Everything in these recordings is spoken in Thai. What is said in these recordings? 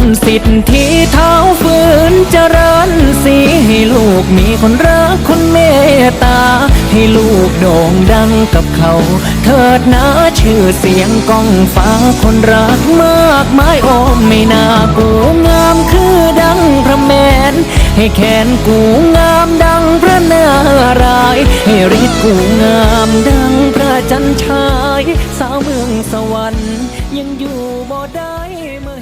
มสิทธิเท้าฝืนเจริญสีให้ลูกมีคนรักคนเมตตา ให้ลูกโด่งดังกับเขา เถิดนะชื่อเสียงก้องฟ้าคนรักมากมายโอมไม่น่ากูงามคือดังพระแมน ให้แขนกูงามดังพระนารายให้ฤทธิ์กูงามดังพระจันทร์ชาย สาวเมืองสวรรค์ยังอยู่บ่ได้เมื่อ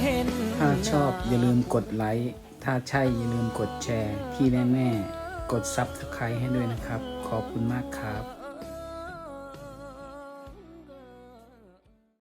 ชอบอย่าลืมกดไลค์ ถ้าใช่อย่าลืมกดแชร์ ที่แน่ๆกด Subscribe ให้ด้วยนะครับ ขอบคุณมากครับ